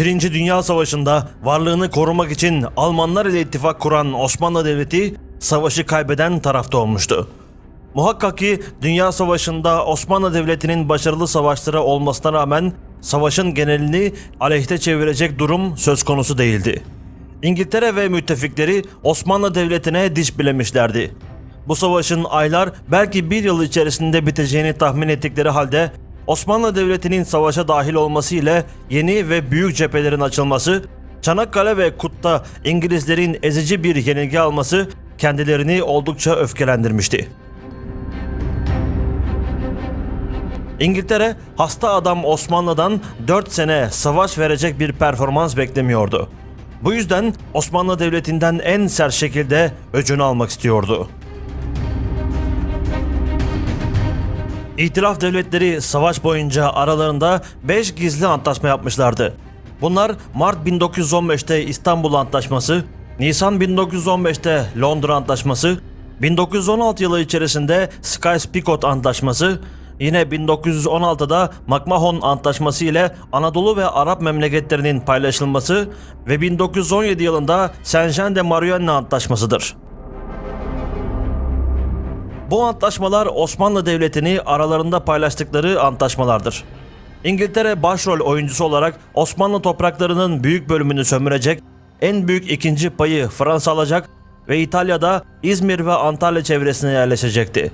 Birinci Dünya Savaşı'nda varlığını korumak için Almanlar ile ittifak kuran Osmanlı Devleti savaşı kaybeden tarafta olmuştu. Muhakkak ki Dünya Savaşı'nda Osmanlı Devleti'nin başarılı savaşları olmasına rağmen savaşın genelini aleyhte çevirecek durum söz konusu değildi. İngiltere ve müttefikleri Osmanlı Devleti'ne diş bilemişlerdi. Bu savaşın aylar belki bir yıl içerisinde biteceğini tahmin ettikleri halde Osmanlı Devleti'nin savaşa dahil olması ile yeni ve büyük cephelerin açılması, Çanakkale ve Kut'ta İngilizlerin ezici bir yenilgi alması kendilerini oldukça öfkelendirmişti. İngiltere hasta adam Osmanlı'dan 4 sene savaş verecek bir performans beklemiyordu. Bu yüzden Osmanlı Devleti'nden en sert şekilde öcünü almak istiyordu. İtilaf devletleri savaş boyunca aralarında 5 gizli antlaşma yapmışlardı. Bunlar Mart 1915'te İstanbul Antlaşması, Nisan 1915'te Londra Antlaşması, 1916 yılı içerisinde Sykes-Picot Antlaşması, yine 1916'da McMahon Antlaşması ile Anadolu ve Arap memleketlerinin paylaşılması ve 1917 yılında Saint-Jean de Maurienne Antlaşması'dır. Bu antlaşmalar Osmanlı Devleti'ni aralarında paylaştıkları antlaşmalardır. İngiltere başrol oyuncusu olarak Osmanlı topraklarının büyük bölümünü sömürecek, en büyük ikinci payı Fransa alacak ve İtalya'da İzmir ve Antalya çevresine yerleşecekti.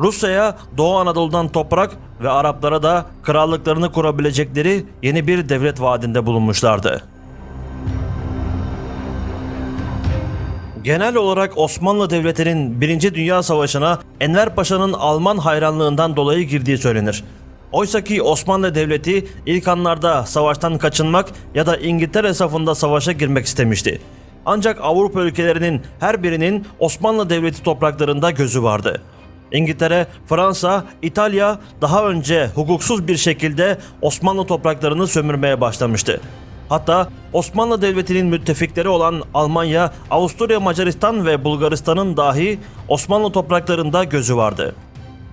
Rusya'ya Doğu Anadolu'dan toprak ve Araplara da krallıklarını kurabilecekleri yeni bir devlet vaadinde bulunmuşlardı. Genel olarak Osmanlı Devleti'nin 1. Dünya Savaşı'na Enver Paşa'nın Alman hayranlığından dolayı girdiği söylenir. Oysa ki Osmanlı Devleti ilk anlarda savaştan kaçınmak ya da İngiltere safında savaşa girmek istemişti. Ancak Avrupa ülkelerinin her birinin Osmanlı Devleti topraklarında gözü vardı. İngiltere, Fransa, İtalya daha önce hukuksuz bir şekilde Osmanlı topraklarını sömürmeye başlamıştı. Hatta Osmanlı Devleti'nin müttefikleri olan Almanya, Avusturya, Macaristan ve Bulgaristan'ın dahi Osmanlı topraklarında gözü vardı.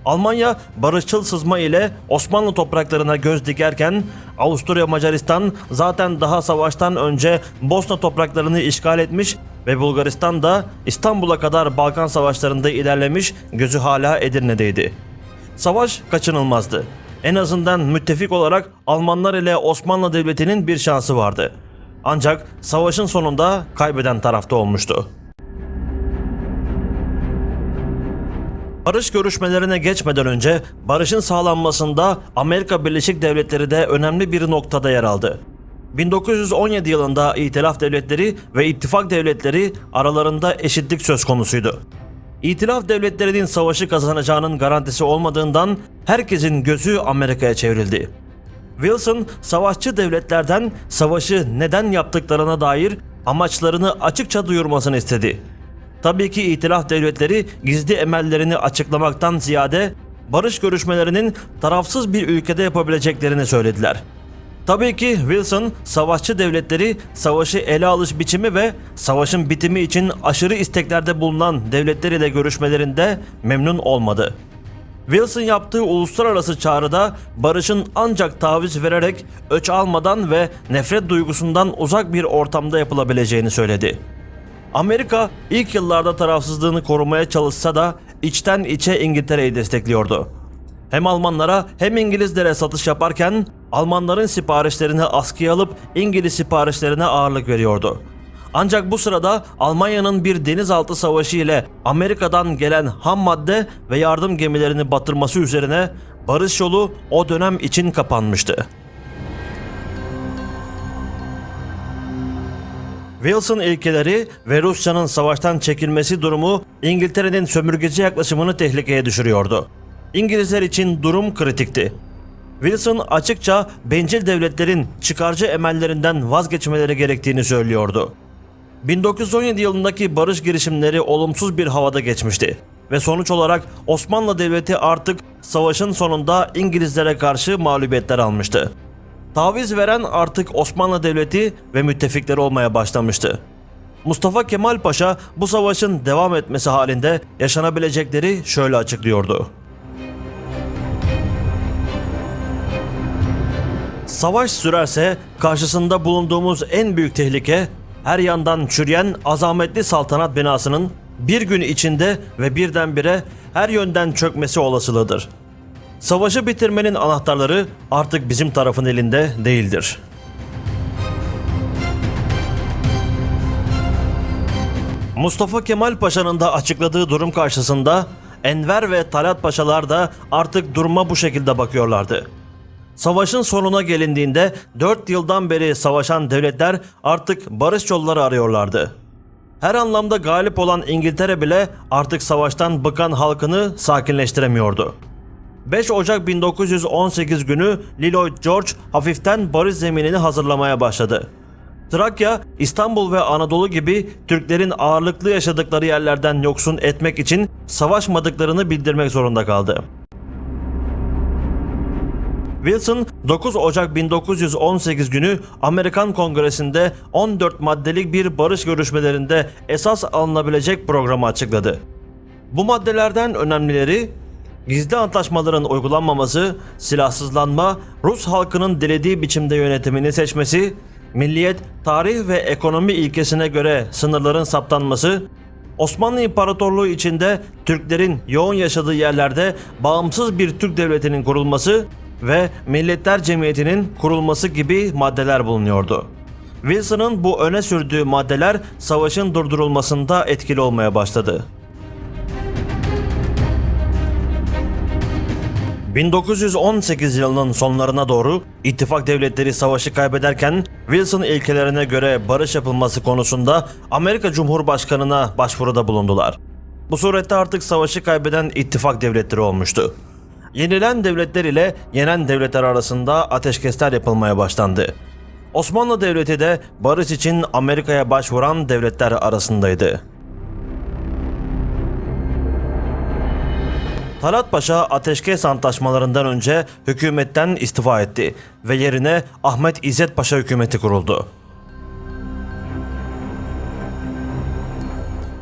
Almanya barışçıl sızma ile Osmanlı topraklarına göz dikerken Avusturya Macaristan zaten daha savaştan önce Bosna topraklarını işgal etmiş ve Bulgaristan da İstanbul'a kadar Balkan savaşlarında ilerlemiş gözü hala Edirne'deydi. Savaş kaçınılmazdı. En azından müttefik olarak Almanlar ile Osmanlı Devleti'nin bir şansı vardı. Ancak savaşın sonunda kaybeden tarafta olmuştu. Barış görüşmelerine geçmeden önce barışın sağlanmasında Amerika Birleşik Devletleri de önemli bir noktada yer aldı. 1917 yılında İtilaf Devletleri ve İttifak Devletleri aralarında eşitlik söz konusuydu. İtilaf devletlerinin savaşı kazanacağının garantisi olmadığından herkesin gözü Amerika'ya çevrildi. Wilson savaşçı devletlerden savaşı neden yaptıklarına dair amaçlarını açıkça duyurmasını istedi. Tabii ki İtilaf devletleri gizli emellerini açıklamaktan ziyade barış görüşmelerinin tarafsız bir ülkede yapabileceklerini söylediler. Tabii ki Wilson savaşçı devletleri savaşı ele alış biçimi ve savaşın bitimi için aşırı isteklerde bulunan devletler ile görüşmelerinde memnun olmadı. Wilson yaptığı uluslararası çağrıda barışın ancak taviz vererek öç almadan ve nefret duygusundan uzak bir ortamda yapılabileceğini söyledi. Amerika ilk yıllarda tarafsızlığını korumaya çalışsa da içten içe İngiltere'yi destekliyordu. Hem Almanlara hem İngilizlere satış yaparken Almanların siparişlerini askıya alıp İngiliz siparişlerine ağırlık veriyordu. Ancak bu sırada Almanya'nın bir denizaltı savaşı ile Amerika'dan gelen ham madde ve yardım gemilerini batırması üzerine barış yolu o dönem için kapanmıştı. Wilson ilkeleri ve Rusya'nın savaştan çekilmesi durumu İngiltere'nin sömürgeci yaklaşımını tehlikeye düşürüyordu. İngilizler için durum kritikti. Wilson açıkça bencil devletlerin çıkarcı emellerinden vazgeçmeleri gerektiğini söylüyordu. 1917 yılındaki barış girişimleri olumsuz bir havada geçmişti ve sonuç olarak Osmanlı Devleti artık savaşın sonunda İngilizlere karşı mağlubiyetler almıştı. Taviz veren artık Osmanlı Devleti ve müttefikleri olmaya başlamıştı. Mustafa Kemal Paşa bu savaşın devam etmesi halinde yaşanabilecekleri şöyle açıklıyordu. Savaş sürerse karşısında bulunduğumuz en büyük tehlike her yandan çürüyen azametli saltanat binasının bir gün içinde ve birdenbire her yönden çökmesi olasılığıdır. Savaşı bitirmenin anahtarları artık bizim tarafın elinde değildir. Mustafa Kemal Paşa'nın da açıkladığı durum karşısında Enver ve Talat Paşalar da artık duruma bu şekilde bakıyorlardı. Savaşın sonuna gelindiğinde 4 yıldan beri savaşan devletler artık barış yolları arıyorlardı. Her anlamda galip olan İngiltere bile artık savaştan bıkan halkını sakinleştiremiyordu. 5 Ocak 1918 günü Lloyd George hafiften barış zeminini hazırlamaya başladı. Trakya, İstanbul ve Anadolu gibi Türklerin ağırlıklı yaşadıkları yerlerden yoksun etmek için savaşmadıklarını bildirmek zorunda kaldı. Wilson 9 Ocak 1918 günü Amerikan Kongresi'nde 14 maddelik bir barış görüşmelerinde esas alınabilecek programı açıkladı. Bu maddelerden önemlileri gizli antlaşmaların uygulanmaması, silahsızlanma, Rus halkının dilediği biçimde yönetimini seçmesi, milliyet, tarih ve ekonomi ilkesine göre sınırların saptanması, Osmanlı İmparatorluğu içinde Türklerin yoğun yaşadığı yerlerde bağımsız bir Türk devletinin kurulması ve Milletler Cemiyeti'nin kurulması gibi maddeler bulunuyordu. Wilson'ın bu öne sürdüğü maddeler savaşın durdurulmasında etkili olmaya başladı. 1918 yılının sonlarına doğru ittifak devletleri savaşı kaybederken Wilson ilkelerine göre barış yapılması konusunda Amerika Cumhurbaşkanı'na başvuruda bulundular. Bu surette artık savaşı kaybeden ittifak devletleri olmuştu. Yenilen devletler ile yenen devletler arasında ateşkesler yapılmaya başlandı. Osmanlı Devleti de barış için Amerika'ya başvuran devletler arasındaydı. Talat Paşa ateşkes antlaşmalarından önce hükümetten istifa etti ve yerine Ahmet İzzet Paşa hükümeti kuruldu.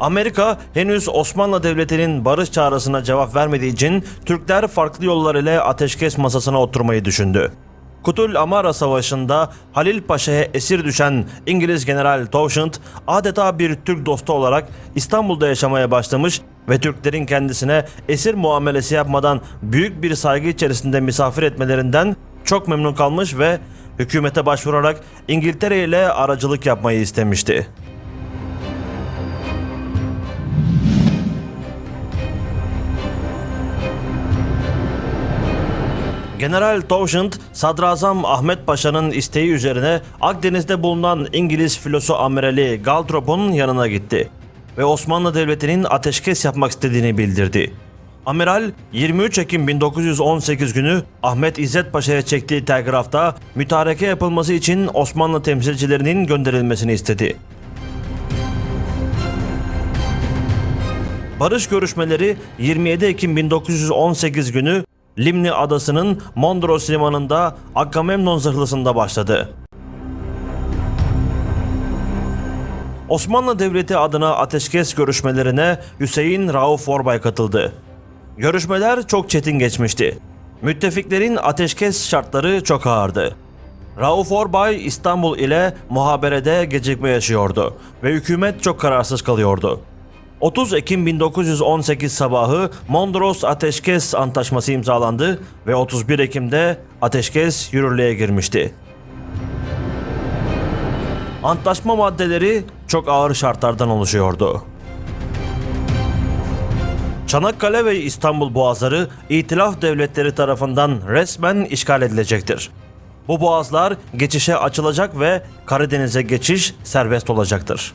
Amerika henüz Osmanlı Devleti'nin barış çağrısına cevap vermediği için Türkler farklı yollar ile ateşkes masasına oturmayı düşündü. Kutul Amara Savaşı'nda Halil Paşa'ya esir düşen İngiliz General Townshend adeta bir Türk dostu olarak İstanbul'da yaşamaya başlamış ve Türklerin kendisine esir muamelesi yapmadan büyük bir saygı içerisinde misafir etmelerinden çok memnun kalmış ve hükümete başvurarak İngiltere ile aracılık yapmayı istemişti. General Townshend, Sadrazam Ahmet Paşa'nın isteği üzerine Akdeniz'de bulunan İngiliz filosu amirali Galtrop'un yanına gitti ve Osmanlı Devleti'nin ateşkes yapmak istediğini bildirdi. Amiral 23 Ekim 1918 günü Ahmet İzzet Paşa'ya çektiği telgrafta mütareke yapılması için Osmanlı temsilcilerinin gönderilmesini istedi. Barış görüşmeleri 27 Ekim 1918 günü Limni adasının Mondros limanında Agamemnon zırhlısında başladı. Osmanlı Devleti adına ateşkes görüşmelerine Hüseyin Rauf Orbay katıldı. Görüşmeler çok çetin geçmişti. Müttefiklerin ateşkes şartları çok ağırdı. Rauf Orbay İstanbul ile muhaberede gecikme yaşıyordu ve hükümet çok kararsız kalıyordu. 30 Ekim 1918 sabahı Mondros Ateşkes Antlaşması imzalandı ve 31 Ekim'de ateşkes yürürlüğe girmişti. Antlaşma maddeleri çok ağır şartlardan oluşuyordu. Çanakkale ve İstanbul boğazları İtilaf devletleri tarafından resmen işgal edilecektir. Bu boğazlar geçişe açılacak ve Karadeniz'e geçiş serbest olacaktır.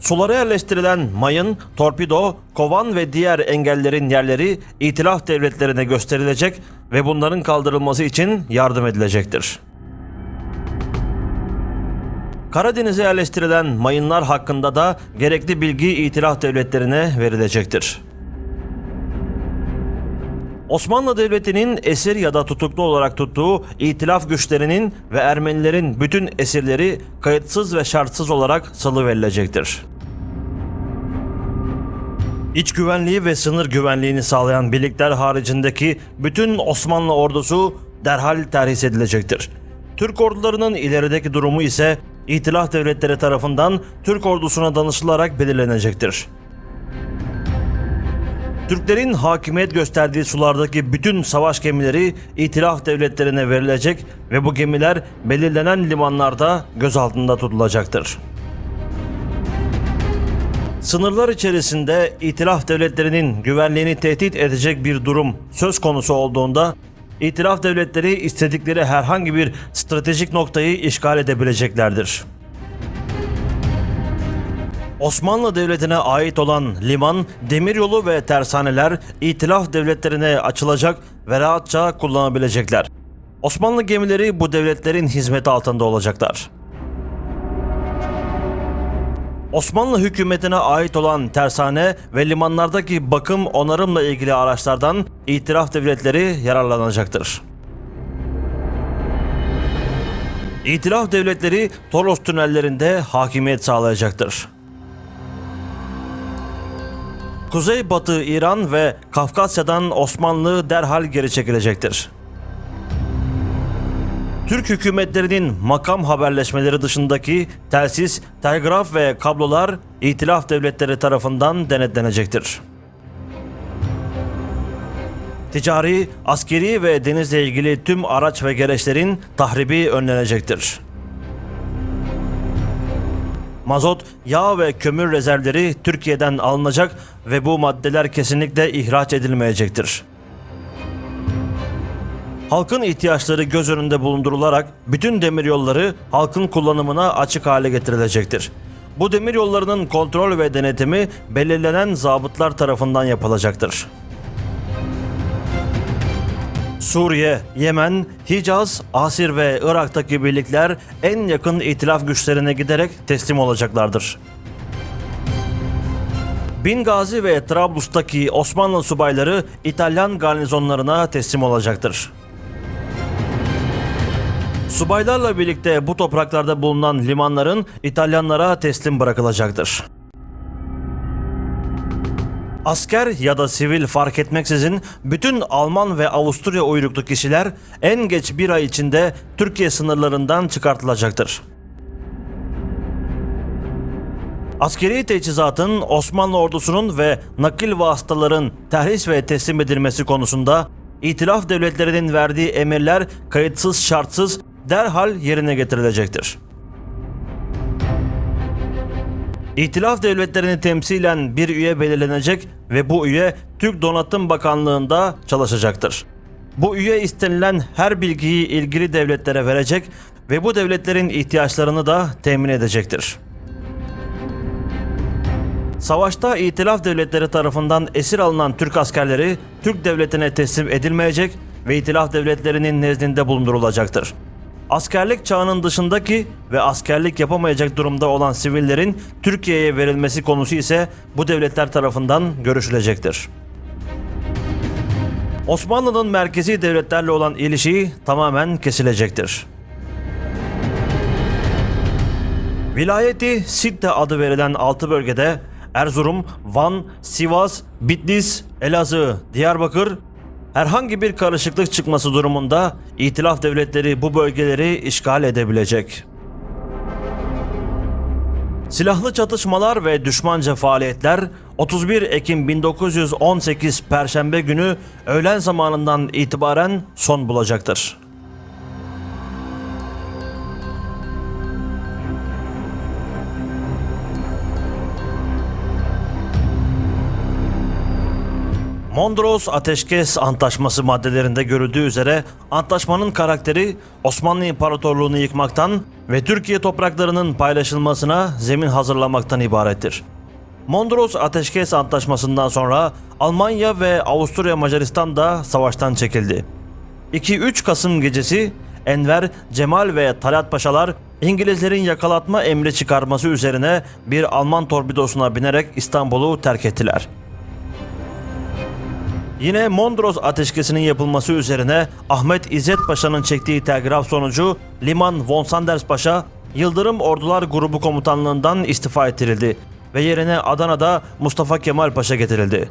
Sulara yerleştirilen mayın, torpido, kovan ve diğer engellerin yerleri itilaf devletlerine gösterilecek ve bunların kaldırılması için yardım edilecektir. Karadeniz'e yerleştirilen mayınlar hakkında da gerekli bilgi itilaf devletlerine verilecektir. Osmanlı Devleti'nin esir ya da tutuklu olarak tuttuğu itilaf güçlerinin ve Ermenilerin bütün esirleri kayıtsız ve şartsız olarak salı verilecektir. İç güvenliği ve sınır güvenliğini sağlayan birlikler haricindeki bütün Osmanlı ordusu derhal terhis edilecektir. Türk ordularının ilerideki durumu ise İtilaf devletleri tarafından Türk ordusuna danışılarak belirlenecektir. Türklerin hakimiyet gösterdiği sulardaki bütün savaş gemileri İtilaf devletlerine verilecek ve bu gemiler belirlenen limanlarda gözaltında tutulacaktır. Sınırlar içerisinde İtilaf devletlerinin güvenliğini tehdit edecek bir durum söz konusu olduğunda İtilaf devletleri istedikleri herhangi bir stratejik noktayı işgal edebileceklerdir. Osmanlı Devleti'ne ait olan liman, demiryolu ve tersaneler İtilaf devletlerine açılacak ve rahatça kullanabilecekler. Osmanlı gemileri bu devletlerin hizmeti altında olacaklar. Osmanlı hükümetine ait olan tersane ve limanlardaki bakım onarımla ilgili araçlardan itiraf devletleri yararlanacaktır. İtiraf devletleri Toros tünellerinde hakimiyet sağlayacaktır. Kuzeybatı İran ve Kafkasya'dan Osmanlı derhal geri çekilecektir. Türk hükümetlerinin makam haberleşmeleri dışındaki telsiz, telgraf ve kablolar İtilaf devletleri tarafından denetlenecektir. Ticari, askeri ve denizle ilgili tüm araç ve gereçlerin tahribi önlenecektir. Mazot, yağ ve kömür rezervleri Türkiye'den alınacak ve bu maddeler kesinlikle ihraç edilmeyecektir. Halkın ihtiyaçları göz önünde bulundurularak bütün demiryolları halkın kullanımına açık hale getirilecektir. Bu demiryollarının kontrol ve denetimi belirlenen zabıtlar tarafından yapılacaktır. Suriye, Yemen, Hicaz, Asir ve Irak'taki birlikler en yakın itilaf güçlerine giderek teslim olacaklardır. Bingazi ve Trablus'taki Osmanlı subayları İtalyan garnizonlarına teslim olacaktır. Subaylarla birlikte bu topraklarda bulunan limanların İtalyanlara teslim bırakılacaktır. Asker ya da sivil fark etmeksizin bütün Alman ve Avusturya uyruklu kişiler en geç bir ay içinde Türkiye sınırlarından çıkartılacaktır. Askeri teçhizatın Osmanlı ordusunun ve nakil vasıtaların terhis ve teslim edilmesi konusunda İtilaf devletlerinin verdiği emirler kayıtsız şartsız derhal yerine getirilecektir. İtilaf devletlerini temsilen bir üye belirlenecek ve bu üye Türk Donatım Bakanlığı'nda çalışacaktır. Bu üye istenilen her bilgiyi ilgili devletlere verecek ve bu devletlerin ihtiyaçlarını da temin edecektir. Savaşta İtilaf devletleri tarafından esir alınan Türk askerleri Türk devletine teslim edilmeyecek ve İtilaf devletlerinin nezdinde bulundurulacaktır. Askerlik çağının dışındaki ve askerlik yapamayacak durumda olan sivillerin Türkiye'ye verilmesi konusu ise bu devletler tarafından görüşülecektir. Osmanlı'nın merkezi devletlerle olan ilişiği tamamen kesilecektir. Vilayeti Sitte adı verilen 6 bölgede Erzurum, Van, Sivas, Bitlis, Elazığ, Diyarbakır herhangi bir karışıklık çıkması durumunda İtilaf devletleri bu bölgeleri işgal edebilecek. Silahlı çatışmalar ve düşmanca faaliyetler 31 Ekim 1918 Perşembe günü öğlen zamanından itibaren son bulacaktır. Mondros Ateşkes Antlaşması maddelerinde görüldüğü üzere antlaşmanın karakteri Osmanlı İmparatorluğunu yıkmaktan ve Türkiye topraklarının paylaşılmasına zemin hazırlamaktan ibarettir. Mondros Ateşkes Antlaşması'ndan sonra Almanya ve Avusturya Macaristan da savaştan çekildi. 2-3 Kasım gecesi Enver, Cemal ve Talat Paşalar İngilizlerin yakalatma emri çıkarması üzerine bir Alman torpidosuna binerek İstanbul'u terk ettiler. Yine Mondros ateşkesinin yapılması üzerine Ahmet İzzet Paşa'nın çektiği telgraf sonucu Liman von Sanders Paşa Yıldırım Ordular Grubu Komutanlığından istifa ettirildi ve yerine Adana'da Mustafa Kemal Paşa getirildi.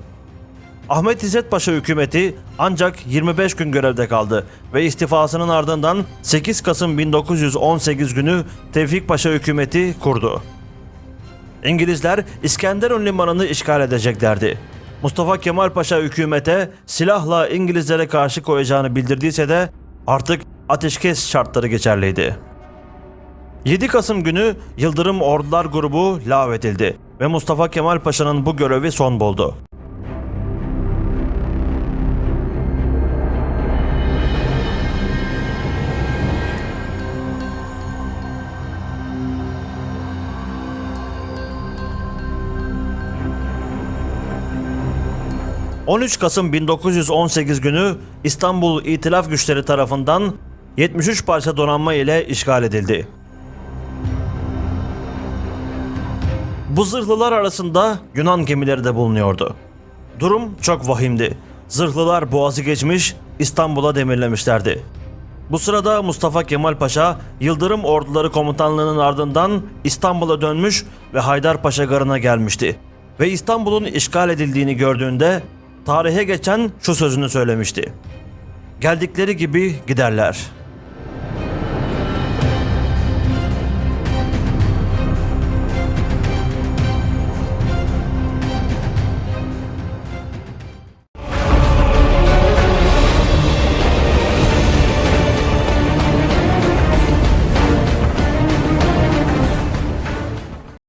Ahmet İzzet Paşa hükümeti ancak 25 gün görevde kaldı ve istifasının ardından 8 Kasım 1918 günü Tevfik Paşa hükümeti kurdu. İngilizler İskenderun limanını işgal edeceklerdi. Mustafa Kemal Paşa hükümete silahla İngilizlere karşı koyacağını bildirdiyse de artık ateşkes şartları geçerliydi. 7 Kasım günü Yıldırım Ordular grubu lağvedildi ve Mustafa Kemal Paşa'nın bu görevi son buldu. ...13 Kasım 1918 günü İstanbul İtilaf Güçleri tarafından 73 parça donanma ile işgal edildi. Bu zırhlılar arasında Yunan gemileri de bulunuyordu. Durum çok vahimdi. Zırhlılar boğazı geçmiş, İstanbul'a demirlemişlerdi. Bu sırada Mustafa Kemal Paşa, Yıldırım Orduları Komutanlığı'nın ardından İstanbul'a dönmüş ve Haydarpaşa Garı'na gelmişti. Ve İstanbul'un işgal edildiğini gördüğünde tarihe geçen şu sözünü söylemişti. Geldikleri gibi giderler.